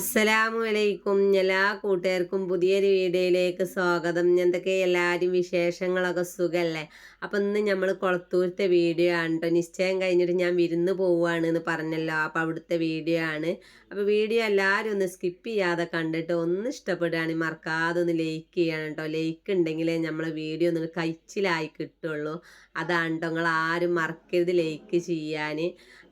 അസ്സലാമു അലൈക്കും എല്ലാ കൂട്ടുകാർക്കും പുതിയൊരു വീഡിയോയിലേക്ക് സ്വാഗതം. എന്തൊക്കെ എല്ലാവരും വിശേഷങ്ങളൊക്കെ സുഖമല്ലേ അപ്പം ഇന്ന് നമ്മൾ കുളത്തൂരത്തെ വീഡിയോ ആണ് കേട്ടോ നിശ്ചയം കഴിഞ്ഞിട്ട് ഞാൻ വിരുന്ന് പോവുകയാണ് എന്ന് പറഞ്ഞല്ലോ. അപ്പം അവിടുത്തെ വീഡിയോ ആണ്. അപ്പോൾ വീഡിയോ എല്ലാവരും ഒന്ന് സ്കിപ്പ് ചെയ്യാതെ കണ്ടിട്ട് ഒന്ന് ഇഷ്ടപ്പെടുകയാണെങ്കിൽ മറക്കാതെ ഒന്ന് ലൈക്ക് ചെയ്യണം കേട്ടോ. ലൈക്ക് ഉണ്ടെങ്കിലേ നമ്മളെ വീഡിയോ ഒന്ന് കഴിച്ചിലായി കിട്ടുള്ളൂ. അതാണ് കേട്ടോ നിങ്ങൾ ആരും മറക്കരുത് ലൈക്ക് ചെയ്യാൻ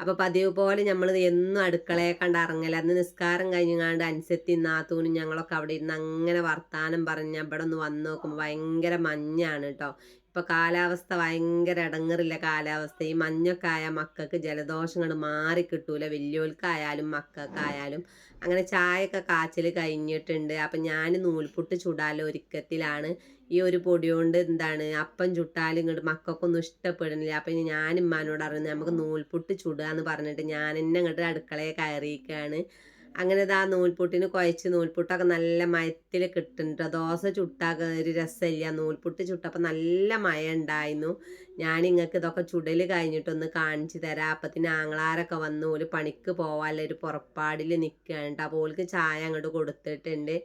അപ്പോൾ പതിവ് പോലെ നമ്മൾ എന്നും അടുക്കളയെ കണ്ട് ഇറങ്ങല. അന്ന് നിസ്കാരം കഴിഞ്ഞാണ്ട് അനുസരിച്ച് നാത്തൂനും ഞങ്ങളൊക്കെ അവിടെ ഇരുന്ന് അങ്ങനെ വർത്താനം പറഞ്ഞ് ഇവിടെ ഒന്ന് വന്ന് നോക്കുമ്പോൾ ഭയങ്കര മഞ്ഞാണ് കേട്ടോ ഇപ്പൊ കാലാവസ്ഥ ഭയങ്കര ഇടങ്ങറില്ല കാലാവസ്ഥ. ഈ മഞ്ഞൊക്കെ ആയ മക്കൾക്ക് ജലദോഷം കണ്ട് മാറി കിട്ടൂല. മക്കൾക്കായാലും. അങ്ങനെ ചായയൊക്കെ കാച്ചിൽ കഴിഞ്ഞിട്ടുണ്ട്. അപ്പം ഞാൻ നൂൽപുട്ട് ചുടാലോ ഒരുക്കത്തിലാണ്. ഈ ഒരു പൊടി കൊണ്ട് എന്താണ് അപ്പം ചുട്ടാലും ഇങ്ങോട്ട് മക്കൾക്കൊന്നും ഇഷ്ടപ്പെടുന്നില്ല അപ്പം ഇനി ഞാൻ ഉമ്മാനോട് അറിയുന്നത് നമുക്ക് നൂൽപുട്ട് ചുടുക എന്ന് പറഞ്ഞിട്ട് ഞാൻ എന്നെ ഇങ്ങോട്ട് അടുക്കളയെ കയറിയിരിക്കുകയാണ്. അങ്ങനെ ഇതാ നൂൽപുട്ടിന് കുഴച്ച് നൂൽപുട്ടൊക്കെ നല്ല മയത്തിൽ കിട്ടുന്നുണ്ട്. ദോശ ചുട്ടാ ഒരു രസമില്ല. നൂൽപുട്ട് ചുട്ടപ്പോൾ നല്ല മയ ഉണ്ടായിരുന്നു ഞാൻ നിങ്ങൾക്ക് ഇതൊക്കെ ചുടൽ കഴിഞ്ഞിട്ടൊന്ന് കാണിച്ചു തരാം. അപ്പത്തിന് ആങ്ങളാരൊക്കെ വന്ന് ഓൽ പണിക്ക് പോകാനുള്ള ഒരു പുറപ്പാടിൽ നിൽക്കുകയാണ് അപ്പോൾ ഓൾക്ക് ചായ അങ്ങോട്ട് കൊടുത്തിട്ടുണ്ട്.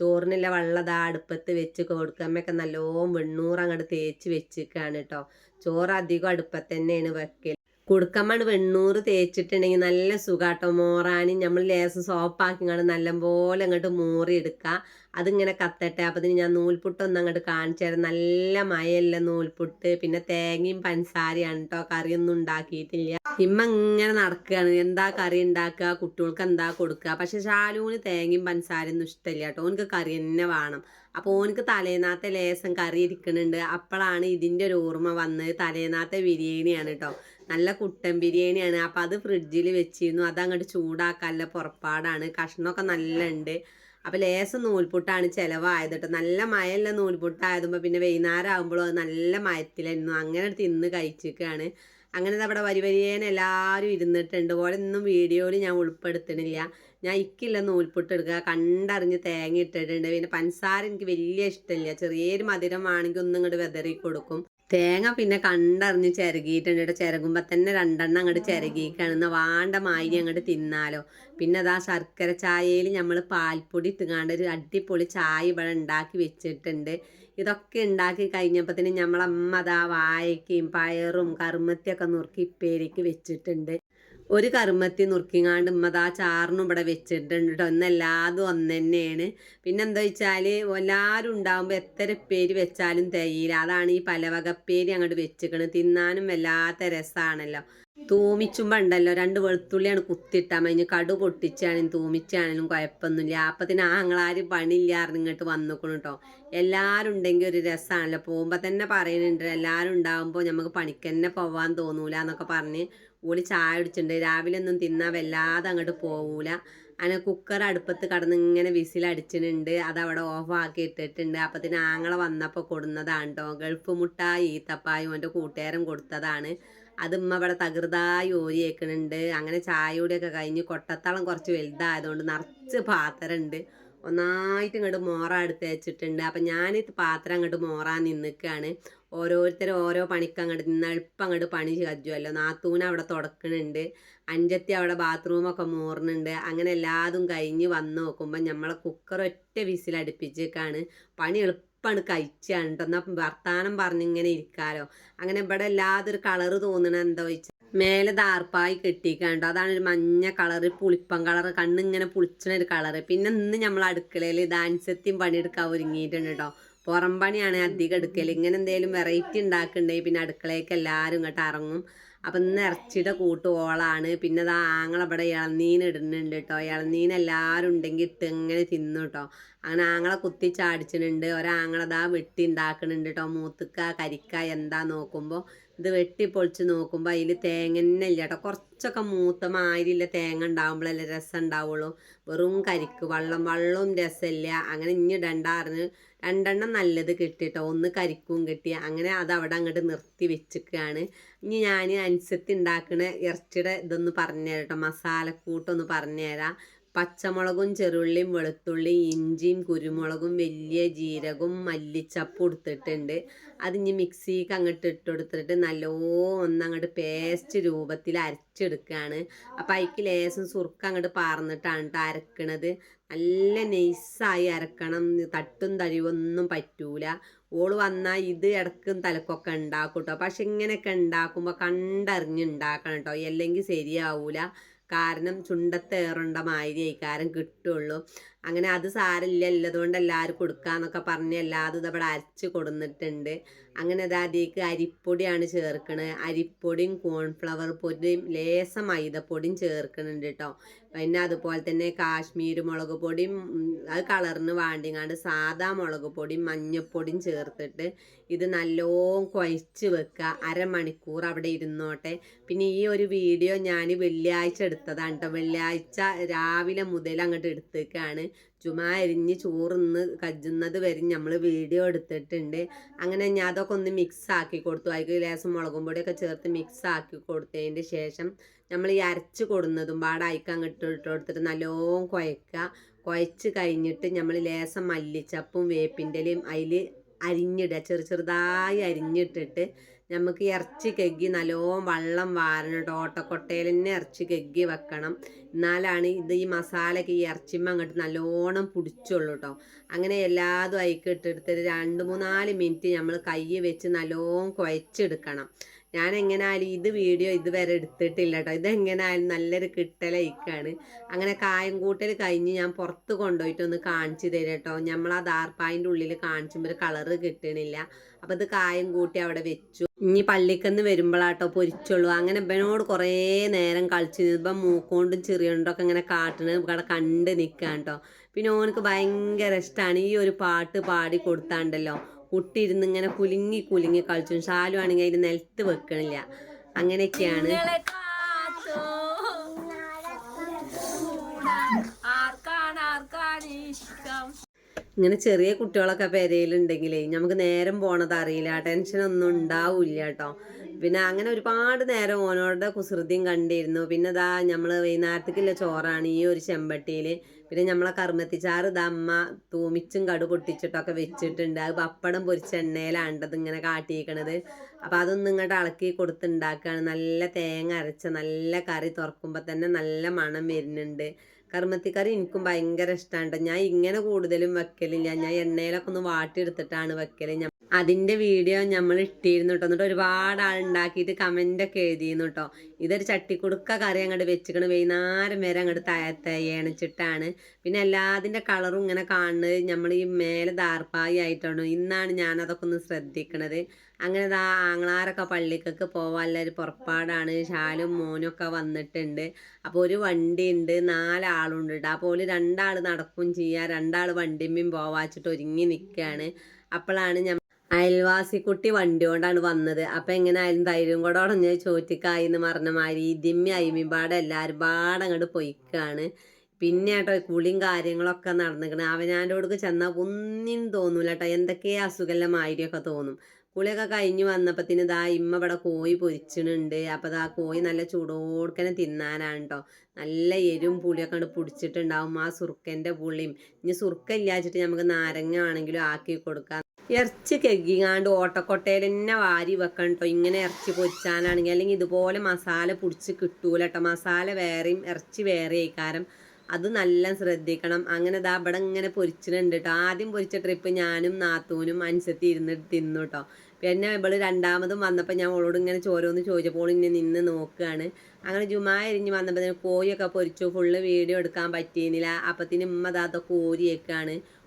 ചോറിനുള്ള വെള്ളം ഇതാ അടുപ്പത്ത് വെച്ച് കൊടുക്കുമ്പോഴൊക്കെ നല്ലോണം വെണ്ണൂറ് അങ്ങോട്ട് തേച്ച് വെച്ചിരിക്കുകയാണ് കേട്ടോ ചോറ് അധികം അടുപ്പത്ത് തന്നെയാണ് വെക്കൽ കുടുക്കമ്മണ് വെണ്ണൂറ് തേച്ചിട്ടുണ്ടെങ്കിൽ നല്ല സുഖാട്ടോ. മോറാനും നമ്മൾ ലേസ് സോപ്പാക്കിങ്ങാണ്ട് നല്ലപോലെ അങ്ങോട്ട് മൂറി എടുക്കുക അതിങ്ങനെ കത്തട്ടെ. അപ്പം ഞാൻ നൂൽപുട്ടൊന്നും അങ്ങോട്ട് കാണിച്ചു തരാം. നല്ല മയല്ല നൂൽപുട്ട്. പിന്നെ തേങ്ങയും പഞ്ചസാരയാണ് കേട്ടോ കറിയൊന്നും ഉണ്ടാക്കിയിട്ടില്ല. ഇമ്മ ഇങ്ങനെ നടക്കുകയാണ് എന്താ കറി ഉണ്ടാക്കുക? കുട്ടികൾക്ക് എന്താ കൊടുക്കുക? പക്ഷെ ഷാലൂന് തേങ്ങയും പഞ്ചസാരയൊന്നും ഇഷ്ടമില്ല കേട്ടോ. ഓനക്ക് കറി തന്നെ വേണം. അപ്പോൾ ഓനക്ക് തലേനാത്തെ ലേസം കറി ഇരിക്കുന്നുണ്ട് അപ്പോഴാണ് ഇതിന്റെ ഒരു ഓർമ്മ വന്നത്. തലേനാത്തെ ബിരിയാണിയാണ് കേട്ടോ നല്ല കുട്ടൻ ബിരിയാണിയാണ്. അപ്പോൾ അത് ഫ്രിഡ്ജിൽ വെച്ചിരുന്നു. അത് അങ്ങോട്ട് ചൂടാക്കാനുള്ള പുറപ്പാടാണ്. കഷ്ണമൊക്കെ നല്ല ഉണ്ട് അപ്പോൾ ലേസം നൂൽപുട്ടാണ് ചിലവായത് കേട്ടോ നല്ല മയല്ല നൂൽപുട്ടായതുമ്പോൾ പിന്നെ വൈകുന്നേരം ആകുമ്പോഴും അത് നല്ല മയത്തിലായിരുന്നു. അങ്ങനെ തിന്ന് കഴിച്ചിരിക്കുകയാണ് അങ്ങനെ നമ്മുടെ വരി വരിയേനെ എല്ലാവരും ഇരുന്നിട്ടുണ്ട്. പോലെ ഒന്നും വീഡിയോയിൽ ഞാൻ ഉൾപ്പെടുത്തണില്ല. ഞാൻ ഇക്കില്ല നൂൽപുട്ട് എടുക്കുക. കണ്ടറിഞ്ഞ് തേങ്ങ ഇട്ടിട്ടുണ്ട്. പിന്നെ പഞ്ചസാര എനിക്ക് വലിയ ഇഷ്ടമില്ല. ചെറിയൊരു മധുരം വേണമെങ്കിൽ ഒന്നും ഇങ്ങോട്ട് വെതറി കൊടുക്കും. തേങ്ങ പിന്നെ കണ്ടറിഞ്ഞ് ചിരകിയിട്ടുണ്ട്. കേട്ടോ ചിരകുമ്പോൾ തന്നെ രണ്ടെണ്ണം അങ്ങോട്ട് ചിരകിക്കാണ് എന്നാൽ വാണ്ട മായി അങ്ങോട്ട് തിന്നാലോ. പിന്നെ അതാ ശർക്കര ചായയിൽ നമ്മൾ പാൽപ്പൊടി ഇട്ടുകാണ്ട് ഒരു അടിപൊളി ചായ ഇവിടെ ഉണ്ടാക്കി വെച്ചിട്ടുണ്ട്. ഇതൊക്കെ ഉണ്ടാക്കി കഴിഞ്ഞപ്പോൾ തന്നെ നമ്മളമ്മ അതാ വായക്കയും പയറും കറുമത്തിയൊക്കെ നുറുക്കി ഇപ്പേരിക്ക് വെച്ചിട്ടുണ്ട്. ഒരു കറുമത്തി നുറുക്കിങ്ങാണ്ട് ഉമ്മതാ ചാറിനും ഇവിടെ വെച്ചിട്ടുണ്ട് കേട്ടോ ഇന്നെല്ലാതും ഒന്ന് തന്നെയാണ് പിന്നെ എന്താ വെച്ചാൽ എല്ലാവരും ഉണ്ടാകുമ്പോൾ എത്ര പേര് വെച്ചാലും തികയില്ല. അതാണ് ഈ പലവകപ്പേര് അങ്ങോട്ട് വെച്ചിക്കണ്. തിന്നാനും വല്ലാത്ത രസമാണല്ലോ തൂമിച്ചുമ്പോൾ ഉണ്ടല്ലോ രണ്ട് വെളുത്തുള്ളിയാണ് കുത്തിട്ടാൽ മതി. കടു പൊട്ടിച്ചാണെങ്കിലും തൂമിച്ചാണെങ്കിലും കുഴപ്പമൊന്നുമില്ല. അപ്പത്തിന് ആങ്ങളാര് പണിയില്ലായിരുന്നു ഇങ്ങോട്ട് വന്നിക്കണം കേട്ടോ എല്ലാവരും ഉണ്ടെങ്കിൽ ഒരു രസമാണല്ലോ പോകുമ്പോൾ തന്നെ പറയുന്നുണ്ട് എല്ലാവരും ഉണ്ടാകുമ്പോൾ നമുക്ക് പണിക്ക് തന്നെ പോവാൻ തോന്നൂല എന്നൊക്കെ പറഞ്ഞ് ഓളി ചായ കുടിച്ചിട്ടുണ്ട്. രാവിലെ ഒന്നും തിന്നാൻ വല്ലാതെ അങ്ങോട്ട് പോകൂല അങ്ങനെ കുക്കർ അടുപ്പത്ത് കടന്ന് ഇങ്ങനെ വിസിലടിച്ചിട്ടുണ്ട് അവിടെ ഓഫ് ആക്കി ഇട്ടിട്ടുണ്ട്. അപ്പത്തിന് ആങ്ങളെ വന്നപ്പോൾ കൊടുന്നതാണ് കേട്ടോ ഗൾഫ് മുട്ടായി ഈത്തപ്പായും എന്റെ കൂട്ടുകാരൻ കൊടുത്തതാണ്. അത് ഉമ്മ ഇവിടെ തകൃതായി ഓരി വെക്കണുണ്ട്. അങ്ങനെ ചായയോടെയൊക്കെ കഴിഞ്ഞ് കൊട്ടത്തളം കുറച്ച് വലുതായതുകൊണ്ട് നിറച്ച് പാത്രമുണ്ട്. ഒന്നായിട്ട് ഇങ്ങോട്ട് മോറ എടുത്ത് വെച്ചിട്ടുണ്ട്. അപ്പം ഞാൻ പാത്രം അങ്ങോട്ട് മോറാൻ നിന്നിക്കുകയാണ് ഓരോരുത്തരും ഓരോ പണിക്ക് അങ്ങോട്ട് നിന്ന് എളുപ്പം അങ്ങോട്ട് പണി കജ്ജുമല്ലോ നാത്തൂന അവിടെ തുടക്കണുണ്ട്. അഞ്ചത്തി അവിടെ ബാത്റൂമൊക്കെ മൂറണുണ്ട്. അങ്ങനെ എല്ലാതും കഴിഞ്ഞ് വന്ന് നോക്കുമ്പോൾ നമ്മളെ കുക്കർ ഒറ്റ വിസിലടുപ്പിച്ചേക്കാണ് പണി എളുപ്പമാണ് കഴിച്ചാണ്. കേട്ടോ എന്നാൽ വർത്താനം പറഞ്ഞിങ്ങനെ ഇരിക്കാലോ. അങ്ങനെ ഇവിടെ എല്ലാതൊരു കളറ് തോന്നണ എന്താ വെച്ചാൽ മേലെ ദാർപ്പായി കെട്ടിക്കാണ്ടോ. അതാണ് ഒരു മഞ്ഞ കളറ് പുളിപ്പം കളറ് കണ്ണിങ്ങനെ പുളിച്ചണ ഒരു കളറ് പിന്നെ ഇന്ന് നമ്മൾ അടുക്കളയിൽ ഡാൻസെത്തിയും പണിയെടുക്കാൻ ഒരുങ്ങിയിട്ടുണ്ട് കേട്ടോ പുറം പണിയാണ് അധികം എടുക്കൽ ഇങ്ങനെ എന്തെങ്കിലും വെറൈറ്റി ഉണ്ടാക്കുന്നുണ്ടെങ്കിൽ പിന്നെ അടുക്കളയ്ക്ക് എല്ലാവരും ഇങ്ങോട്ട് ഇറങ്ങും അപ്പം ഇന്ന് ഇറച്ചിയുടെ കൂട്ട് ഓളാണ്. പിന്നെ അത് ആങ്ങളവിടെ ഇളനീൻ ഇടുന്നുണ്ട് കേട്ടോ ഇളനീൻ എല്ലാവരും ഉണ്ടെങ്കിൽ ഇട്ട് ഇങ്ങനെ തിന്നു കേട്ടോ അങ്ങനെ ആങ്ങളെ കുത്തി ചാടിച്ചിട്ടുണ്ട്. ഒരാങ്ങളതാ വെട്ടി ഉണ്ടാക്കുന്നുണ്ട് കേട്ടോ മൂത്തുക്ക കരിക്ക എന്താ നോക്കുമ്പോൾ ഇത് വെട്ടി പൊളിച്ച് നോക്കുമ്പോൾ അതിൽ തേങ്ങ തന്നെ ഇല്ല കേട്ടോ കുറച്ചൊക്കെ മൂത്ത മാരില്ല തേങ്ങ ഉണ്ടാകുമ്പോഴല്ലേ രസം ഉണ്ടാവുള്ളൂ വെറും കരിക്ക് വള്ളം വെള്ളവും രസമില്ല അങ്ങനെ ഇനി ഇടണ്ടാറിന് രണ്ടെണ്ണം നല്ലത് കിട്ടിട്ടോ. ഒന്ന് കരിക്കും കിട്ടി. അങ്ങനെ അത് അവിടെ അങ്ങോട്ട് നിർത്തി വെച്ചിരിക്കുകയാണ് ഇനി ഞാൻ അനുസരിച്ച് ഉണ്ടാക്കുന്ന ഇറച്ചിയുടെ ഇതൊന്ന് പറഞ്ഞുതരാം കേട്ടോ മസാലക്കൂട്ടൊന്ന് പറഞ്ഞുതരാം പച്ചമുളകും ചെറുള്ളിയും വെളുത്തുള്ളിയും ഇഞ്ചിയും കുരുമുളകും വലിയ ജീരകവും മല്ലിച്ചപ്പും എടുത്തിട്ടുണ്ട്. അത് ഇനി മിക്സിക്ക് അങ്ങോട്ട് ഇട്ട് കൊടുത്തിട്ട് നല്ലോന്ന് അങ്ങോട്ട് പേസ്റ്റ് രൂപത്തിൽ അരച്ചെടുക്കുകയാണ് അപ്പം അതിക്ക് ലേശം സുറുക്ക അങ്ങോട്ട് പാർന്നിട്ടാണ് കേട്ടോ അരക്കണത്. നല്ല നൈസായി അരക്കണം. തട്ടും തഴിവൊന്നും പറ്റൂല. ഓൾ വന്നാൽ ഇത് ഇടക്കും തലക്കൊക്കെ ഉണ്ടാക്കും കേട്ടോ പക്ഷെ ഇങ്ങനെയൊക്കെ ഉണ്ടാക്കുമ്പോൾ കണ്ടറിഞ്ഞ് ഉണ്ടാക്കണം കേട്ടോ അല്ലെങ്കിൽ ശരിയാവൂല. കാരണം ചുണ്ടത്തേറുണ്ട മാതിരി കാരം കിട്ടുള്ളൂ. അങ്ങനെ അത് സാരമില്ല ഉള്ളതുകൊണ്ട് എല്ലാവരും കൊടുക്കാന്നൊക്കെ പറഞ്ഞ് എല്ലാതും ഇതവിടെ അരച്ച് കൊടുന്നിട്ടുണ്ട്. അങ്ങനെ അത് അതിലേക്ക് അരിപ്പൊടിയാണ് ചേർക്കണത് അരിപ്പൊടിയും കോൺഫ്ലവർ പൊടിയും ലേസ മൈദപ്പൊടിയും ചേർക്കുന്നുണ്ട് കേട്ടോ പിന്നെ അതുപോലെ തന്നെ കാശ്മീർ മുളക് പൊടിയും അത് കളറിന് വാണ്ടിങ്ങാണ്ട് സാദാ മുളക് പൊടിയും മഞ്ഞപ്പൊടിയും ചേർത്തിട്ട് ഇത് നല്ലോണം കുഴച്ച് വെക്കുക. അരമണിക്കൂർ അവിടെ ഇരുന്നോട്ടെ. പിന്നെ ഈ ഒരു വീഡിയോ ഞാൻ വെള്ളിയാഴ്ച എടുത്തതാണ് കേട്ടോ വെള്ളിയാഴ്ച രാവിലെ മുതൽ അങ്ങോട്ട് എടുത്തേക്കാണ്. ചുമ്മാ അരിഞ്ഞ് ചോറിന്ന് കജ്ജുന്നത് വരെ നമ്മൾ വീഡിയോ എടുത്തിട്ടുണ്ട്. അങ്ങനെ ഞാൻ അതൊക്കെ ഒന്ന് മിക്സ് ആക്കി കൊടുത്തു. അതിൽ ലേശം മുളകും പൊടിയൊക്കെ ചേർത്ത് മിക്സ് ആക്കി കൊടുത്തതിന് ശേഷം നമ്മൾ ഈ അരച്ച് കൊടുന്നതും പാടെ അയക്ക് അങ്ങോട്ട് ഇട്ട് കൊടുത്തിട്ട് നല്ലോണം കുഴക്കുക കുഴച്ച് കഴിഞ്ഞിട്ട് നമ്മൾ ലേശം മല്ലിച്ചപ്പും വേപ്പിന്റെലയും അതിൽ അരിഞ്ഞിടുക. ചെറു ചെറുതായി അരിഞ്ഞിട്ടിട്ട് നമുക്ക് ഇറച്ചി കെഗ്ഗി നല്ലോണം വെള്ളം വാരണം കേട്ടോ ഓട്ടക്കൊട്ടയിൽ തന്നെ ഇറച്ചി കെഗ്ഗി വെക്കണം. എന്നാലാണ് ഇത് ഈ മസാലയൊക്കെ ഈ ഇറച്ചിമ്മ അങ്ങോട്ട് നല്ലോണം പിടിച്ചുള്ളൂ കേട്ടോ അങ്ങനെ എല്ലാതും അയക്ക് ഇട്ടെടുത്തിട്ട് രണ്ട് മൂന്നാൽ മിനിറ്റ് നമ്മൾ കൈ വെച്ച് നല്ലോണം കുഴച്ചെടുക്കണം. ഞാൻ എങ്ങനായാലും ഇത് വീഡിയോ ഇതുവരെ എടുത്തിട്ടില്ല കേട്ടോ ഇതെങ്ങനായാലും നല്ലൊരു കിട്ടലയിക്കാണ് അങ്ങനെ കായം കൂട്ടൽ കഴിഞ്ഞ് ഞാൻ പുറത്ത് കൊണ്ടുപോയിട്ട് ഒന്ന് കാണിച്ചു തരാം കേട്ടോ നമ്മൾ ആ ദാർപ്പായിന്റെ ഉള്ളിൽ കാണിച്ചുമ്പോൾ ഒരു കളറ് കിട്ടണില്ല. അപ്പം ഇത് കായം കൂട്ടി അവിടെ വെച്ചു. ഇനി പള്ളിക്കന്ന് വരുമ്പോഴാട്ടോ പൊരിച്ചുള്ളൂ അങ്ങനെ ഇവനോട് കുറേ നേരം കളിച്ച് ഇപ്പം മൂക്കോണ്ടും ചെറിയോണ്ടൊക്കെ ഇങ്ങനെ കാട്ടണത് ഇവിടെ കണ്ട് നിൽക്കാൻ കേട്ടോ പിന്നെ ഓനക്ക് ഭയങ്കര ഇഷ്ടമാണ് ഈ ഒരു പാട്ട് പാടി കൊടുത്താണ്ടല്ലോ. കുട്ടി ഇരുന്ന് ഇങ്ങനെ കുലുങ്ങി കുലുങ്ങി കളിച്ചു. ഷാലു ആണെങ്കിൽ അതിന് നിലത്ത് വെക്കണില്ല. അങ്ങനെയൊക്കെയാണ്. ഇങ്ങനെ ചെറിയ കുട്ടികളൊക്കെ പെരയിലുണ്ടെങ്കിലേ നമുക്ക് നേരം പോണത് അറിയില്ല. ടെൻഷൻ ഒന്നും ഉണ്ടാവില്ല കേട്ടോ. പിന്നെ അങ്ങനെ ഒരുപാട് നേരം ഓനോടെ കുസൃതിയും കണ്ടിരുന്നു. പിന്നെ ഇതാ നമ്മൾ വൈകുന്നേരത്തേക്കുള്ള ചോറാണ് ഈ ഒരു ചെമ്പട്ടിയിൽ പിന്നെ നമ്മളെ കർമ്മത്തിച്ചാറ് ഇത് അമ്മ തൂമിച്ചും കടു പൊട്ടിച്ചിട്ടൊക്കെ വെച്ചിട്ടുണ്ട്. അത് പപ്പടം പൊരിച്ച എണ്ണയിലാണ്ടത് ഇങ്ങനെ കാട്ടിയിരിക്കണത് അപ്പം അതൊന്നും ഇങ്ങോട്ട് ഇളക്കി കൊടുത്തുണ്ടാക്കുകയാണ് നല്ല തേങ്ങ അരച്ച നല്ല കറി തുറക്കുമ്പോൾ തന്നെ നല്ല മണം വരുന്നുണ്ട്. കർമ്മത്തിക്കറി എനിക്കും ഭയങ്കര ഇഷ്ടമാണ് ഞാൻ ഇങ്ങനെ കൂടുതലും വെക്കലില്ല. ഞാൻ എണ്ണയിലൊക്കെ ഒന്ന് വാട്ടിയെടുത്തിട്ടാണ് വെക്കൽ. ഞാൻ അതിന്റെ വീഡിയോ നമ്മൾ ഇട്ടിരുന്നു കേട്ടോ എന്നിട്ട് ഒരുപാട് കമന്റ് ഒക്കെ എഴുതിയിരുന്നു കേട്ടോ ഇതൊരു ചട്ടിക്കുടുക്ക കറി അങ്ങോട്ട് വെച്ചിക്കണ്. വൈകുന്നേരം വരെ അങ്ങോട്ട് തയ്യണിച്ചിട്ടാണ് പിന്നെ എല്ലാതിന്റെ കളറും ഇങ്ങനെ കാണുന്നത് നമ്മൾ ഈ മേലെ ദാർപ്പായി ആയിട്ടാണ്. ഇന്നാണ് ഞാൻ അതൊക്കെ ഒന്ന് ശ്രദ്ധിക്കണത്. അങ്ങനെ ദാ ആങ്ങളാരൊക്കെ പള്ളിക്കൊക്കെ പോവാനുള്ള ഒരു പുറപ്പാടാണ്. ഷാലും മോനും ഒക്കെ വന്നിട്ടുണ്ട്. അപ്പോൾ ഒരു വണ്ടി ഉണ്ട് നാലാളുണ്ട് കേട്ടോ അപ്പോൾ ഒരു രണ്ടാൾ നടക്കും ചെയ്യുക രണ്ടാൾ വണ്ടിമ്മയും പോവാച്ചിട്ട് ഒരുങ്ങി നിൽക്കുകയാണ് അപ്പോഴാണ് ഞാൻ അയൽവാസി കുട്ടി വണ്ടി കൊണ്ടാണ് വന്നത്. അപ്പം എങ്ങനെ ആയാലും ധൈര്യം കൂടെ ഉടഞ്ഞ് ചോറ്റിക്കായി എന്ന് പറഞ്ഞ മാതിരി ഇതിമ്മി അയിമിപ്പാടെ എല്ലാവരും പാടെ അങ്ങോട്ട് പൊയ്ക്കാണ്. പിന്നെ കേട്ടോ കുളിയും കാര്യങ്ങളൊക്കെ നടന്നിക്കണേ. അവനാന്റെ ചെന്നാൽ ഒന്നും തോന്നൂല കേട്ടോ എന്തൊക്കെ അസുഖമുള്ള മാതിരിയൊക്കെ തോന്നും. കുളിയൊക്കെ കഴിഞ്ഞ് വന്നപ്പത്തിന് ഇതാ ഇമ്മ ഇവിടെ കോഴി പൊരിച്ചിട്ടുണ്ട് അപ്പോൾ ഇതാ കോഴി നല്ല ചൂടോടുക്കനെ തിന്നാനാണ് കേട്ടോ നല്ല എരും പുളിയൊക്കെ കണ്ട് പിടിച്ചിട്ടുണ്ടാവും ആ സുർക്കന്റെ പുളിയും. ഇനി സുർക്ക ഇല്ലാച്ചിട്ട് നമുക്ക് നാരങ്ങ ആണെങ്കിലും ആക്കി കൊടുക്കാം. ഇറച്ചി കെഗിങ്ങാണ്ട് ഓട്ടക്കൊട്ടയിൽ തന്നെ വാരി വെക്കണം കേട്ടോ ഇങ്ങനെ ഇറച്ചി പൊരിച്ചാനാണെങ്കിൽ അല്ലെങ്കിൽ ഇതുപോലെ മസാല പിടിച്ച് കിട്ടൂല കേട്ടോ മസാല വേറെയും ഇറച്ചി വേറെ ആയിക്കാരം അത് നല്ല ശ്രദ്ധിക്കണം. അങ്ങനെ ദാ ഇവിടെ ഇങ്ങനെ പൊരിച്ചിട്ടുണ്ട് കേട്ടോ ആദ്യം പൊരിച്ച ട്രിപ്പ് ഞാനും നാത്തൂനും അനുസരിച്ച് ഇരുന്ന് തിന്നു കേട്ടോ പിന്നെ ഇവൾ രണ്ടാമതും വന്നപ്പോൾ ഞാൻ അവളോട് ഇങ്ങനെ ചോരോന്ന് ചോദിച്ചപ്പോൾ ഇങ്ങനെ നിന്ന് നോക്കുകയാണ് അങ്ങനെ ജുമാ എരിഞ്ഞ് വന്നപ്പോൾ കോഴിയൊക്കെ പൊരിച്ചു. ഫുള്ള് വീഡിയോ എടുക്കാൻ പറ്റിയിരുന്നില്ല. അപ്പത്തിന് ഉമ്മ ദാ അതൊക്കെ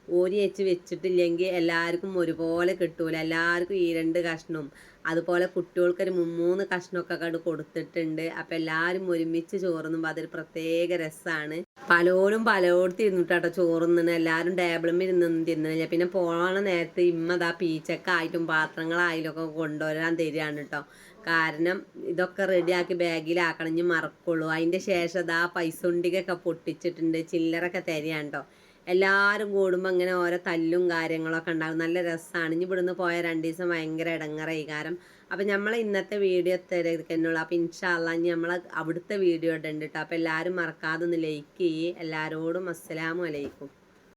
ഓരി വെച്ച് വെച്ചിട്ടില്ലെങ്കിൽ എല്ലാവർക്കും ഒരുപോലെ കിട്ടൂല. എല്ലാവർക്കും ഈ രണ്ട് കഷ്ണവും അതുപോലെ കുട്ടികൾക്കൊരു മൂന്ന് കഷ്ണമൊക്കെ കണ്ട് കൊടുത്തിട്ടുണ്ട്. അപ്പം എല്ലാവരും ഒരുമിച്ച് ചോറുന്നുമ്പോൾ അതൊരു പ്രത്യേക രസമാണ് പലരും പലയിടത്ത് ഇരുന്നിട്ടാട്ടോ ചോറുന്നത് എല്ലാവരും ടേബിളും ഇരുന്നൊന്നും തിന്നുന്നില്ല പിന്നെ പോണ നേരത്ത് ഇമ്മതാ പീച്ചക്കായിട്ടും പാത്രങ്ങളായാലും ഒക്കെ കൊണ്ടുവരാൻ തരികയാണ് കേട്ടോ കാരണം ഇതൊക്കെ റെഡിയാക്കി ബാഗിലാക്കണം ഇനി മറക്കുള്ളൂ. അതിന്റെ ശേഷം ഇതാ പൈസ ഉണ്ടികൊക്കെ പൊട്ടിച്ചിട്ടുണ്ട്. ചില്ലറൊക്കെ തരികയാണ് കേട്ടോ എല്ലാവരും കൂടുമ്പോൾ ഇങ്ങനെ ഓരോ തല്ലും കാര്യങ്ങളൊക്കെ ഉണ്ടാകും നല്ല രസമാണ് ഇനി ഇവിടുന്ന് പോയ രണ്ട് ദിവസം ഭയങ്കര ഇടങ്ങറായി കാരണം അപ്പം നമ്മൾ ഇന്നത്തെ വീഡിയോ തിരക്കുന്നുള്ളൂ അപ്പം ഇൻഷാല്ല ഇനി നമ്മൾ അവിടുത്തെ വീഡിയോ ഇടുന്നുണ്ട് കേട്ടോ അപ്പം എല്ലാവരും മറക്കാതെ ഒന്ന് ലൈക്ക് ചെയ്യേ. എല്ലാവരോടും അസ്സലാമു അലൈക്കും.